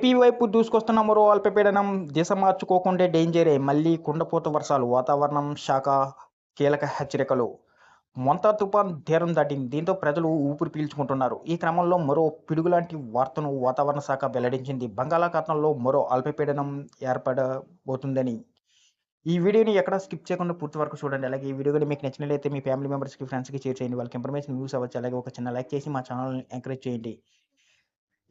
AP వైపు దూసుకొస్తున్న మరో అల్పపీడనం దిశ మార్చుకోకుండా డేంజరే. మళ్ళీ కుండపోత వర్షాలు వాతావరణం శాఖ కీలక హెచ్చరికలు. మొంతా తుఫాన్ తీరం దాటింది. దీంతో ప్రజలు ఊపిరి పీల్చుకుంటున్నారు. ఈ క్రమంలో మరో పిడుగులాంటి వార్తను వాతావరణ శాఖ వెల్లడించింది. బంగాళాఖాతంలో మరో అల్పపీడనం ఏర్పడబోతుందని. ఈ వీడియోని ఎక్కడ స్కిప్ చేయకుండా పూర్తి వరకు చూడండి. అలాగే ఈ వీడియో మీకు నచ్చినట్లయితే మీ ఫ్యామిలీ మెంబర్స్కి ఫ్రెండ్స్కి షేర్ చేయండి. వాళ్ళకి ఇన్ఫర్మేషన్ యూస్ అవ్వచ్చు. అలాగే ఒక చిన్న లైక్ చేసి మా ఛానల్ని ఎంకరేజ్ చేయండి.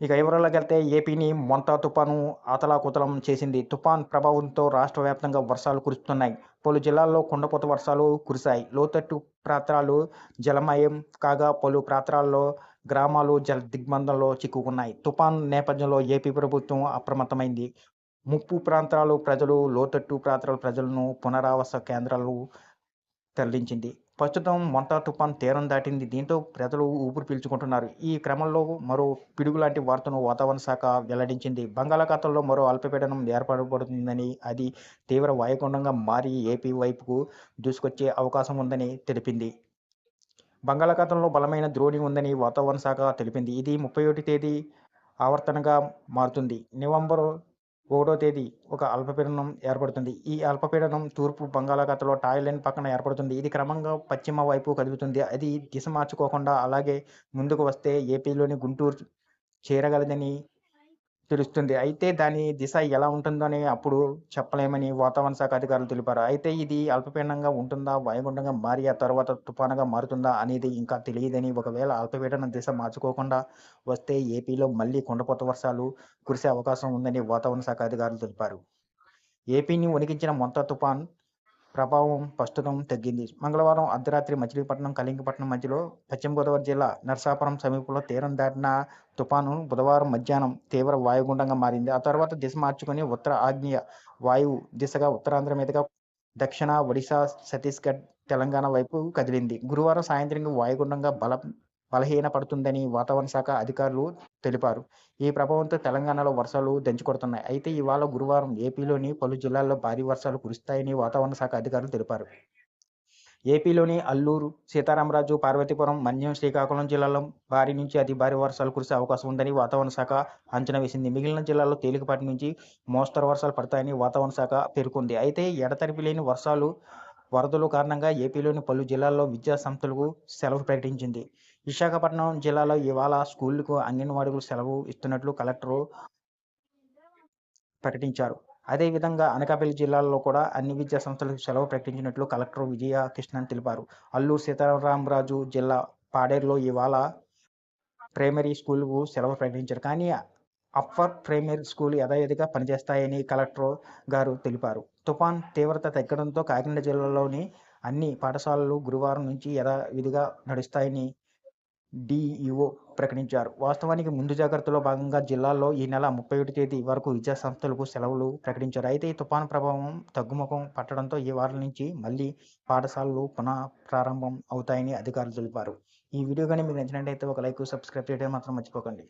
ఇక వివరాల్లోకి వెళ్తే ఏపీని మొంత తుపాను ఆతలాకుతలం చేసింది. తుఫాన్ ప్రభావంతో రాష్ట్ర వ్యాప్తంగా వర్షాలు కురుస్తున్నాయి. పలు జిల్లాల్లో కుండపోత వర్షాలు కురిశాయి. లోతట్టు ప్రాంతాలు జలమయం కాగా పలు ప్రాంతాల్లో గ్రామాలు జల దిగ్బంధంలో చిక్కుకున్నాయి. తుఫాన్ నేపథ్యంలో ఏపీ ప్రభుత్వం అప్రమత్తమైంది. ముప్పు ప్రాంతాలు ప్రజలు లోతట్టు ప్రాంతాల ప్రజలను పునరావాస కేంద్రాలు తరలించింది. ప్రస్తుతం మొంతా తుఫాన్ తీరం దాటింది. దీంతో ప్రజలు ఊపిరి పీల్చుకుంటున్నారు. ఈ క్రమంలో మరో పిడుగు లాంటి వార్తను వాతావరణ శాఖ వెల్లడించింది. బంగాళాఖాతంలో మరో అల్పపీడనం ఏర్పడబడుతుందని అది తీవ్ర వాయుగుండంగా మారి ఏపీ వైపుకు దూసుకొచ్చే అవకాశం ఉందని తెలిపింది. బంగాళాఖాతంలో బలమైన ద్రోణి ఉందని వాతావరణ శాఖ తెలిపింది. ఇది ముప్పై ఒకటి తేదీ ఆవర్తనగా మారుతుంది. నవంబర్ ఒకటో తేదీ ఒక అల్పపీడనం ఏర్పడుతుంది. ఈ అల్పపీడనం తూర్పు బంగాళాఖాతంలో థాయిలాండ్ పక్కన ఏర్పడుతుంది. ఇది క్రమంగా పశ్చిమ వైపు కదులుతుంది. అది దిశ మార్చుకోకుండా అలాగే ముందుకు వస్తే ఏపీలోని గుంటూరు చేరగలదని తెలుస్తుంది. అయితే దాని దిశ ఎలా ఉంటుందని అప్పుడు చెప్పలేమని వాతావరణ శాఖ అధికారులు తెలిపారు. అయితే ఇది అల్పపీడనంగా ఉంటుందా వాయుగుండంగా మారి ఆ తర్వాత తుఫానుగా మారుతుందా అనేది ఇంకా తెలియదని ఒకవేళ అల్పపీడన దిశ మార్చుకోకుండా వస్తే ఏపీలో మళ్ళీ కుండపోత వర్షాలు కురిసే అవకాశం ఉందని వాతావరణ శాఖ అధికారులు తెలిపారు. ఏపీని వణికించిన మొంత తుఫాన్ ప్రభావం ప్రస్తుతం తగ్గింది. మంగళవారం అర్ధరాత్రి మచిలీపట్నం కలింగపట్నం మధ్యలో పశ్చిమ గోదావరి జిల్లా నర్సాపురం సమీపంలో తీరం దాటిన తుఫాను బుధవారం మధ్యాహ్నం తీవ్ర వాయుగుండంగా మారింది. ఆ తర్వాత దిశ మార్చుకుని ఉత్తర ఆగ్నేయ వాయువు దిశగా ఉత్తరాంధ్ర మీదుగా దక్షిణ ఒడిశా ఛత్తీస్గఢ్ తెలంగాణ వైపు కదిలింది. గురువారం సాయంత్రం వాయుగుండంగా బల బలహీన పడుతుందని వాతావరణ శాఖ అధికారులు తెలిపారు. ఈ ప్రభావంతో తెలంగాణలో వర్షాలు దంచుకొడుతున్నాయి. అయితే ఇవాళ గురువారం ఏపీలోని పలు జిల్లాల్లో భారీ వర్షాలు కురుస్తాయని వాతావరణ శాఖ అధికారులు తెలిపారు. ఏపీలోని అల్లూరు సీతారామరాజు పార్వతీపురం మన్యం శ్రీకాకుళం జిల్లాలో భారీ నుంచి అతి భారీ వర్షాలు కురిసే అవకాశం ఉందని వాతావరణ శాఖ అంచనా వేసింది. మిగిలిన జిల్లాల్లో తేలికపాటి నుంచి మోస్తరు వర్షాలు పడతాయని వాతావరణ శాఖ పేర్కొంది. అయితే ఎడతెరిపి లేని వర్షాలు వరదలు కారణంగా ఏపీలోని పలు జిల్లాల్లో విద్యా సంస్థలకు సెలవు ప్రకటించింది. విశాఖపట్నం జిల్లాలో ఇవాళ స్కూళ్ళకు అంగన్వాడీలకు సెలవు ఇస్తున్నట్లు కలెక్టరు ప్రకటించారు. అదేవిధంగా అనకాపల్లి జిల్లాలో కూడా అన్ని విద్యా సంస్థలకు సెలవు ప్రకటించినట్లు కలెక్టర్ విజయ కృష్ణన్ తెలిపారు. అల్లూరు సీతారామరాజు జిల్లా పాడేరులో ఇవాళ ప్రైమరీ స్కూల్కు సెలవు ప్రకటించారు. కానీ అప్పర్ ప్రైమరీ స్కూల్ యథావిధిగా పనిచేస్తాయని కలెక్టర్ గారు తెలిపారు. తుఫాన్ తీవ్రత తగ్గడంతో కాకినాడ జిల్లాలోని అన్ని పాఠశాలలు గురువారం నుంచి యథావిధిగా నడుస్తాయని డిఈఓ ప్రకటించారు. వాస్తవానికి ముందు జాగ్రత్తలో భాగంగా జిల్లాలో ఈ నెల ముప్పై ఒకటి తేదీ వరకు విద్యా సంస్థలకు సెలవులు ప్రకటించారు. అయితే ఈ తుఫాను ప్రభావం తగ్గుముఖం పట్టడంతో ఈ వారం నుంచి మళ్ళీ పాఠశాలలు పునః ప్రారంభం అవుతాయని అధికారులు తెలిపారు. ఈ వీడియో కానీ మీకు నచ్చినట్లయితే ఒక లైక్ సబ్స్క్రైబ్ చేయడం మాత్రం మర్చిపోకండి.